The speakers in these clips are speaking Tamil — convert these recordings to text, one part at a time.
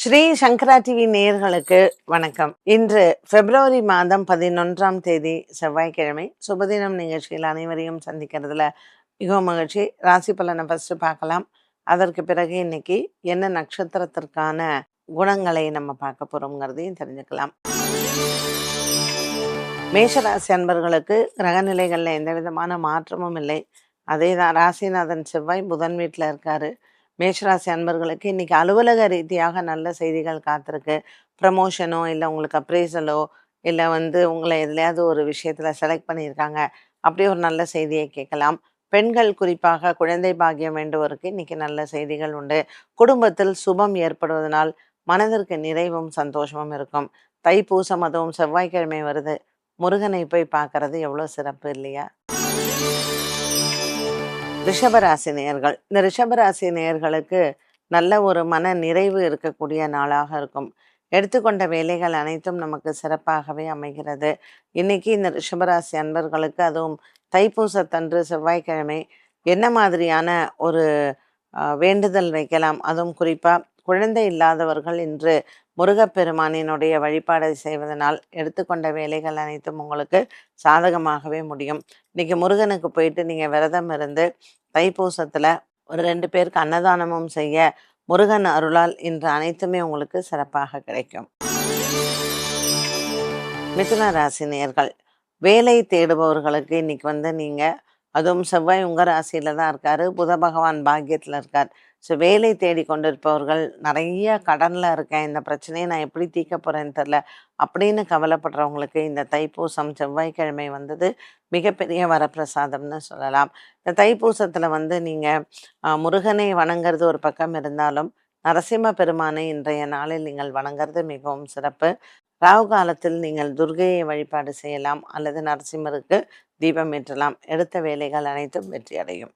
ஸ்ரீ சங்கரா டிவி நேயர்களுக்கு வணக்கம். இன்று பிப்ரவரி மாதம் பதினொன்றாம் தேதி செவ்வாய்க்கிழமை. சுபதினம் நிகழ்ச்சியில் அனைவரையும் சந்திக்கிறதுல மிகவும் மகிழ்ச்சி. ராசி பலனை ஃபர்ஸ்ட் பார்க்கலாம். அதற்கு பிறகு இன்னைக்கு என்ன நட்சத்திரத்திற்கான குணங்களை நம்ம பார்க்க போறோங்கிறதையும் தெரிஞ்சுக்கலாம். மேஷராசி அன்பர்களுக்கு கிரகநிலைகளில் எந்த விதமான மாற்றமும் இல்லை. அதே தான் ராசிநாதன் செவ்வாய் புதன் வீட்டில் இருக்காரு. மேஷராசி அன்பர்களுக்கு இன்றைக்கி அலுவலக ரீதியாக நல்ல செய்திகள் காத்திருக்கு. ப்ரமோஷனோ இல்லை உங்களுக்கு அப்ரேசலோ இல்லை வந்து உங்களை எதுலையாவது ஒரு விஷயத்தில் செலக்ட் பண்ணியிருக்காங்க. அப்படி ஒரு நல்ல செய்தியை கேட்கலாம். பெண்கள் குறிப்பாக குழந்தை பாக்கியம் வேண்டுவோருக்கு இன்றைக்கி நல்ல செய்திகள் உண்டு. குடும்பத்தில் சுபம் ஏற்படுவதனால் மனதிற்கு நிறைவும் சந்தோஷமும் இருக்கும். தைப்பூசம் அதுவும் செவ்வாய்க்கிழமை வருது. முருகனை போய் பார்க்கறது எவ்வளோ சிறப்பு இல்லையா? ரிஷபராசி நேயர்கள். இந்த ரிஷபராசி நேயர்களுக்கு நல்ல ஒரு மன நிறைவு இருக்கக்கூடிய நாளாக இருக்கும். எடுத்துக்கொண்ட வேலைகள் அனைத்தும் நமக்கு சிறப்பாகவே அமைகிறது. இன்னைக்கு இந்த ரிஷபராசி அன்பர்களுக்கு அதுவும் தைப்பூசத்தன்று செவ்வாய்க்கிழமை என்ன மாதிரியான ஒரு வேண்டுதல் வைக்கலாம்? அதுவும் குறிப்பாக குழந்தை இல்லாதவர்கள் இன்று முருகப்பெருமானினுடைய வழிபாடை செய்வதனால் எடுத்துக்கொண்ட வேலைகள் அனைத்தும் உங்களுக்கு சாதகமாகவே முடியும். இன்னைக்கு முருகனுக்கு போயிட்டு நீங்கள் விரதம் இருந்து தைப்பூசத்தில் ஒரு ரெண்டு பேருக்கு அன்னதானமும் செய்ய முருகன் அருளால் இன்று அனைத்துமே உங்களுக்கு சிறப்பாக கிடைக்கும். மிதுன ராசி நேர்கள் வேலை தேடுபவர்களுக்கு இன்னைக்கு வந்து நீங்கள் அதுவும் செவ்வாய் உங்கள் ராசியில் தான் இருக்காரு. புத பகவான் பாக்கியத்தில் இருக்கார். ஸோ வேலை தேடி கொண்டிருப்பவர்கள் நிறைய கடனில் இருக்கேன் இந்த பிரச்சனையை நான் எப்படி தீர்க்க போகிறேன்னு தெரில அப்படின்னு கவலைப்படுறவங்களுக்கு இந்த தைப்பூசம் செவ்வாய்க்கிழமை வந்தது மிகப்பெரிய வரப்பிரசாதம்னு சொல்லலாம். இந்த தைப்பூசத்தில் வந்து நீங்கள் முருகனை வணங்குறது ஒரு பக்கம் இருந்தாலும் நரசிம்ம பெருமானை இன்றைய நாளில் நீங்கள் வணங்குறது மிகவும் சிறப்பு. ராகு காலத்தில் நீங்கள் துர்கையை வழிபாடு செய்யலாம் அல்லது நரசிம்மருக்கு தீபம் ஏற்றலாம். எடுத்த வேலைகள் அனைத்தும் வெற்றி அடையும்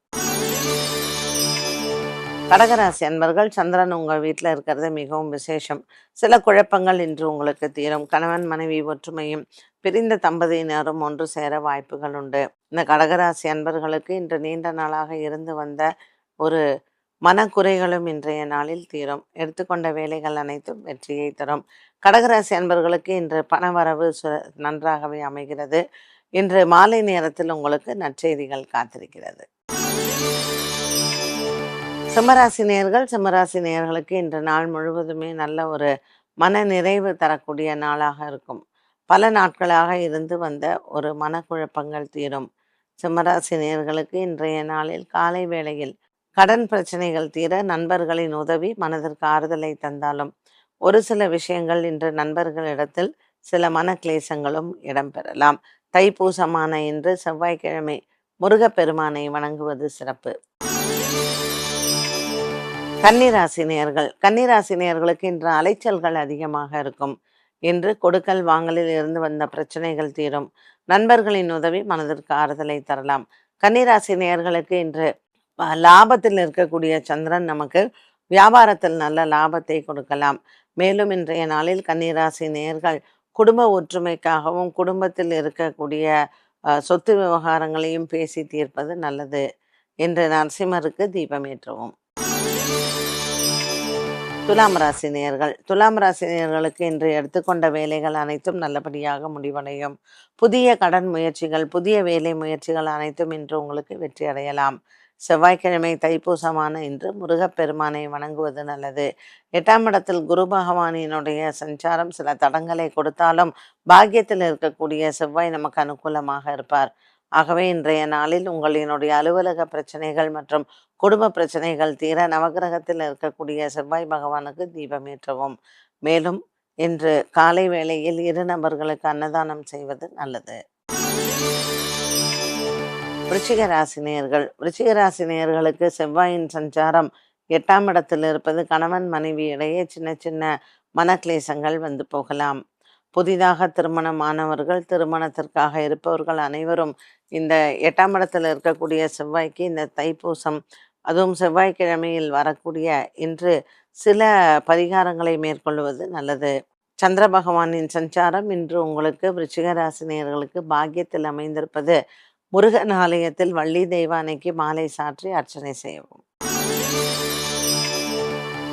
கடகராசி அன்பர்கள் சந்திரன் உங்கள் வீட்டில் இருக்கிறது மிகவும் விசேஷம். சில குழப்பங்கள் இன்று உங்களுக்கு தீரும். கணவன் மனைவி ஒற்றுமையும் பிரிந்த தம்பதியினரும் ஒன்று சேர வாய்ப்புகள் உண்டு. இந்த கடகராசி அன்பர்களுக்கு இன்று நீண்ட நாளாக இருந்து வந்த ஒரு மனக்குறைகளும் இன்றைய நாளில் தீரும். எடுத்துக்கொண்ட வேலைகள் அனைத்தும் வெற்றியை தரும். கடகராசி அன்பர்களுக்கு இன்று பணவரவு சு- நன்றாகவே அமைகிறது. இன்று மாலை நேரத்தில் உங்களுக்கு நற்செய்திகள் காத்திருக்கிறது. சிம்மராசி நேர்கள் சிம்மராசி நேர்களுக்கு இன்று நாள் முழுவதுமே நல்ல ஒரு மன நிறைவு தரக்கூடிய நாளாக இருக்கும். பல நாட்களாக இருந்து வந்த ஒரு மனக்குழப்பங்கள் தீரும். சிம்மராசி நேர்களுக்கு இன்றைய நாளில் காலை வேளையில் கடன் பிரச்சனைகள் தீர நண்பர்களின் உதவி மனதிற்கு ஆறுதலை தந்தாலும் ஒரு சில விஷயங்கள் இன்று நண்பர்களிடத்தில் சில மன கிளேசங்களும் இடம்பெறலாம். தைப்பூசமான இன்று செவ்வாய்க்கிழமை முருகப்பெருமானை வணங்குவது சிறப்பு. கன்னிராசி நேர்கள் கன்னிராசி நேர்களுக்கு இன்று அலைச்சல்கள் அதிகமாக இருக்கும். இன்று கொடுக்கல் வாங்கலில் இருந்து வந்த பிரச்சனைகள் தீரும். நண்பர்களின் உதவி மனதிற்கு ஆறுதலை தரலாம். கன்னிராசினியர்களுக்கு இன்று லாபத்தில் இருக்கக்கூடிய சந்திரன் நமக்கு வியாபாரத்தில் நல்ல லாபத்தை கொடுக்கலாம். மேலும் இன்றைய நாளில் கன்னிராசி நேர்கள் குடும்ப ஒற்றுமைக்காகவும் குடும்பத்தில் இருக்கக்கூடிய சொத்து விவகாரங்களையும் பேசி தீர்ப்பது நல்லது. என்று நரசிம்மருக்கு தீபம் துலாம் ராசி நேர்கள் துலாம் ராசி நேர்களுக்கு இன்று எடுத்துக்கொண்ட வேலைகள் அனைத்தும் நல்லபடியாக முடிவடையும். புதிய கடன் முயற்சிகள் புதிய வேலை முயற்சிகள் அனைத்தும் இன்று உங்களுக்கு வெற்றி அடையலாம். செவ்வாய்க்கிழமை தைப்பூசமான இன்று முருகப்பெருமானை வணங்குவது நல்லது. எட்டாம் இடத்தில் குரு பகவானினுடைய சஞ்சாரம் சில தடங்களை கொடுத்தாலும் பாக்கியத்தில் இருக்கக்கூடிய செவ்வாய் நமக்கு அனுகூலமாக இருப்பார். ஆகவே இன்றைய நாளில் உங்களினுடைய அலுவலக பிரச்சனைகள் மற்றும் குடும்ப பிரச்சனைகள் தீர நவகிரகத்தில் இருக்கக்கூடிய செவ்வாய் பகவானுக்கு தீபம் ஏற்றவும். மேலும் இன்று காலை வேளையில் இரு நபர்களுக்கு அன்னதானம் செய்வது நல்லது. விருச்சிக ராசினியர்கள் விருச்சிக ராசினியர்களுக்கு செவ்வாயின் சஞ்சாரம் எட்டாம் இடத்தில் இருப்பது கணவன் மனைவி இடையே சின்ன சின்ன மனக்லேசங்கள் வந்து போகலாம். புதிதாக திருமணமானவர்கள் திருமணத்திற்காக இருப்பவர்கள் அனைவரும் இந்த எட்டாம் இடத்துல இருக்கக்கூடிய செவ்வாய்க்கு இந்த தைப்பூசம் அதுவும் செவ்வாய்க்கிழமையில் வரக்கூடிய இன்று சில பரிகாரங்களை மேற்கொள்வது நல்லது. சந்திர பகவானின் சஞ்சாரம் இன்று உங்களுக்கு விருச்சிகராசினியர்களுக்கு பாக்கியத்தில் அமைந்திருப்பது. முருகன் ஆலயத்தில் வள்ளி தெய்வானைக்கு மாலை சாற்றி அர்ச்சனை செய்யவும்.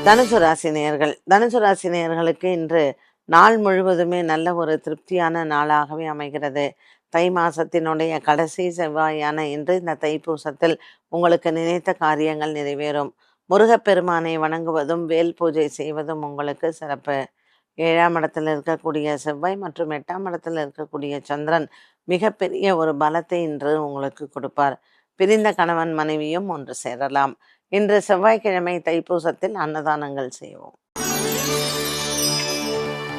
தனுசு ராசி நேயர்கள் தனுசு ராசி நேயர்களுக்கு இன்று நாள் முழுவதுமே நல்ல ஒரு திருப்தியான நாளாகவே அமைகிறது. தை மாசத்தினுடைய கடைசி செவ்வாயான இன்று இந்த தைப்பூசத்தில் உங்களுக்கு நினைத்த காரியங்கள் நிறைவேறும். முருகப்பெருமானை வணங்குவதும் வேல் பூஜை செய்வதும் உங்களுக்கு சிறப்பு. ஏழாம் இடத்தில் இருக்கக்கூடிய செவ்வாய் மற்றும் எட்டாம் இடத்தில் இருக்கக்கூடிய சந்திரன் மிகப்பெரிய ஒரு பலத்தை இன்று உங்களுக்கு கொடுப்பார். பிரிந்த கணவன் மனைவியும் ஒன்று சேரலாம். இன்று செவ்வாய்க்கிழமை தைப்பூசத்தில் அன்னதானங்கள் செய்வோம்.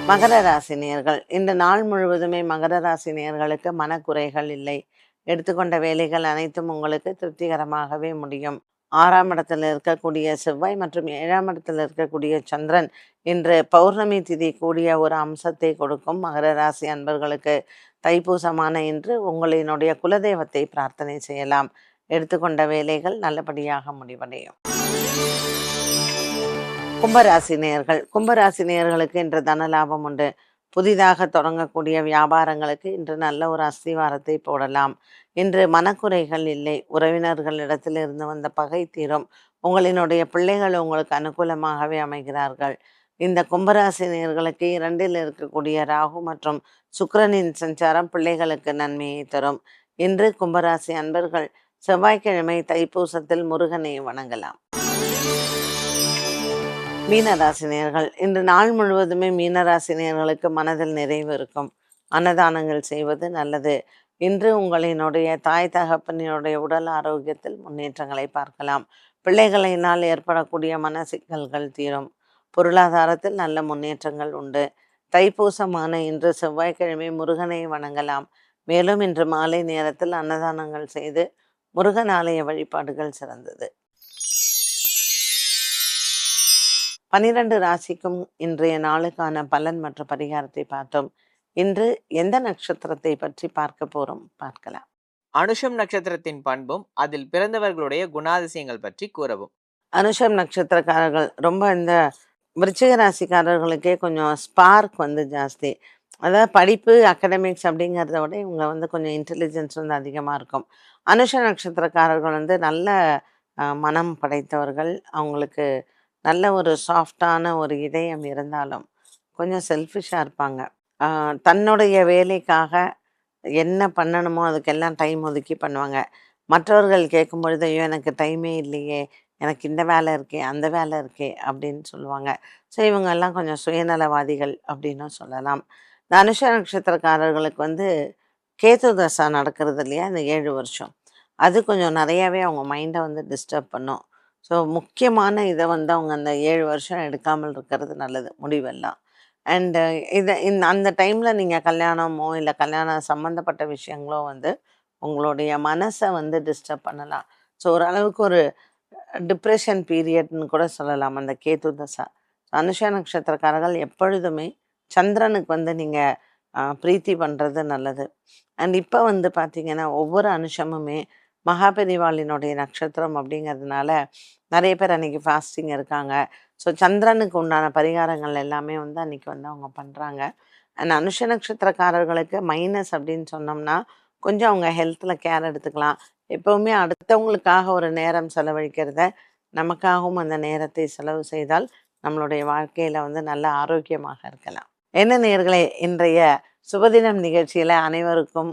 மகர ராசினியர்கள் இந்த நாள் முழுவதுமே மகர ராசினியர்களுக்கு மனக்குறைகள் இல்லை. எடுத்துக்கொண்ட வேலைகள் அனைத்தும் உங்களுக்கு திருப்திகரமாகவே முடியும். ஆறாம் இடத்துல இருக்கக்கூடிய செவ்வாய் மற்றும் ஏழாம் இடத்துல இருக்கக்கூடிய சந்திரன் இன்று பௌர்ணமி திதி கூடிய ஒரு அம்சத்தை கொடுக்கும். மகர ராசி அன்பர்களுக்கு தைப்பூசமான இன்று உங்களினுடைய குலதெய்வத்தை பிரார்த்தனை செய்யலாம். எடுத்துக்கொண்ட வேலைகள் நல்லபடியாக முடிவடையும். கும்பராசி நேயர்கள் கும்பராசி நேயர்களுக்கு இன்று தன லாபம் உண்டு. புதிதாக தொடங்கக்கூடிய வியாபாரங்களுக்கு இன்று நல்ல ஒரு அஸ்திவாரத்தை போடலாம். இன்று மனக்குறைகள் இல்லை. உறவினர்களிடத்திலிருந்து வந்த பகை தீரும். உங்களினுடைய பிள்ளைகள் உங்களுக்கு அனுகூலமாகவே அமைகிறார்கள். இந்த கும்பராசி நேர்களுக்கு இரண்டில் இருக்கக்கூடிய ராகு மற்றும் சுக்கரனின் சஞ்சாரம் பிள்ளைகளுக்கு நன்மையை தரும். இன்று கும்பராசி அன்பர்கள் செவ்வாய்க்கிழமை தைப்பூசத்தில் முருகனை வணங்கலாம். மீனராசினியர்கள். இன்று நாள் முழுவதுமே மீனராசினியர்களுக்கு மனதில் நிறைவு இருக்கும். அன்னதானங்கள் செய்வது நல்லது. இன்று உங்களினுடைய தாய் தகப்பனினுடைய உடல் ஆரோக்கியத்தில் முன்னேற்றங்களை பார்க்கலாம். பிள்ளைகளினால் ஏற்படக்கூடிய மன சிக்கல்கள் தீரும். பொருளாதாரத்தில் நல்ல முன்னேற்றங்கள் உண்டு. தைப்பூசமான இன்று செவ்வாய்க்கிழமை முருகனை வணங்கலாம். மேலும் இன்று மாலை நேரத்தில் அன்னதானங்கள் செய்து முருகன் ஆலய வழிபாடுகள் சிறந்தது. பனிரெண்டு ராசிக்கும் இன்றைய நாளுக்கான பலன் மற்றும் பரிகாரத்தை பார்த்தோம். இன்று எந்த நட்சத்திரத்தை பற்றி பார்க்க போறோம்? பார்க்கலாம். அனுஷம் நட்சத்திரத்தின் பண்பும் அதில் பிறந்தவர்களுடைய குணாதிசயங்கள் பற்றி கூறவும். அனுஷம் நட்சத்திரக்காரர்கள் ரொம்ப இந்த விருச்சிக ராசிக்காரர்களுக்கே கொஞ்சம் ஸ்பார்க் வந்து ஜாஸ்தி. அதாவது படிப்பு அகடமிக்ஸ் அப்படிங்கிறத விட இவங்க வந்து கொஞ்சம் இன்டெலிஜென்ஸ் வந்து அதிகமாக இருக்கும். அனுஷ நட்சத்திரக்காரர்கள் வந்து நல்ல மனம் படைத்தவர்கள். அவங்களுக்கு நல்ல ஒரு சாஃப்டான ஒரு இதயம் இருந்தாலும் கொஞ்சம் செல்ஃபிஷாக இருப்பாங்க. தன்னுடைய வேலைக்காக என்ன பண்ணணுமோ அதுக்கெல்லாம் டைம் ஒதுக்கி பண்ணுவாங்க. மற்றவர்கள் கேட்கும் பொழுது ஐயோ எனக்கு டைமே இல்லையே எனக்கு இந்த வேலை இருக்கே அந்த வேலை இருக்கே அப்படின்னு சொல்லுவாங்க. ஸோ இவங்கெல்லாம் கொஞ்சம் சுயநலவாதிகள் அப்படின்னும் சொல்லலாம். இந்த அனுஷ நட்சத்திரக்காரர்களுக்கு வந்து கேது தசா நடக்கிறது இல்லையா? இந்த ஏழு வருஷம். அது கொஞ்சம் நிறையாவே அவங்க மைண்டை வந்து டிஸ்டர்ப் பண்ணும். ஸோ முக்கியமான இதை வந்து அவங்க அந்த ஏழு வருஷம் எடுக்காமல் இருக்கிறது நல்லது முடிவெல்லாம். அண்டு இதை இந்த அந்த டைமில் நீங்கள் கல்யாணமோ இல்லை கல்யாணம் சம்மந்தப்பட்ட விஷயங்களோ வந்து உங்களுடைய மனசை வந்து டிஸ்டர்ப் பண்ணலாம். ஸோ ஓரளவுக்கு ஒரு டிப்ரெஷன் பீரியட்னு கூட சொல்லலாம் அந்த கேது தசா. அனுஷ நட்சத்திரக்காரர்கள் எப்பொழுதுமே சந்திரனுக்கு வந்து நீங்கள் பிரீத்தி பண்ணுறது நல்லது. அண்ட் இப்போ வந்து பார்த்திங்கன்னா ஒவ்வொரு அனுஷமுமே மகாபெரிவாளினுடைய நட்சத்திரம் அப்படிங்கிறதுனால நிறைய பேர் அன்னைக்கு ஃபாஸ்டிங் இருக்காங்க. ஸோ சந்திரனுக்கு உண்டான பரிகாரங்கள் எல்லாமே வந்து அன்னைக்கு வந்து அவங்க பண்ணுறாங்க அண்ட் அனுஷ நட்சத்திரக்காரர்களுக்கு மைனஸ் அப்படின்னு சொன்னோம்னா கொஞ்சம் அவங்க ஹெல்த்தில் கேர் எடுத்துக்கலாம். எப்போவுமே அடுத்தவங்களுக்காக ஒரு நேரம் செலவழிக்கிறத நமக்காகவும் அந்த நேரத்தை செலவு செய்தால் நம்மளுடைய வாழ்க்கையில் வந்து நல்ல ஆரோக்கியமாக இருக்கலாம். என்ன நேர்களே இன்றைய சுபதினம் நிகழ்ச்சியில் அனைவருக்கும்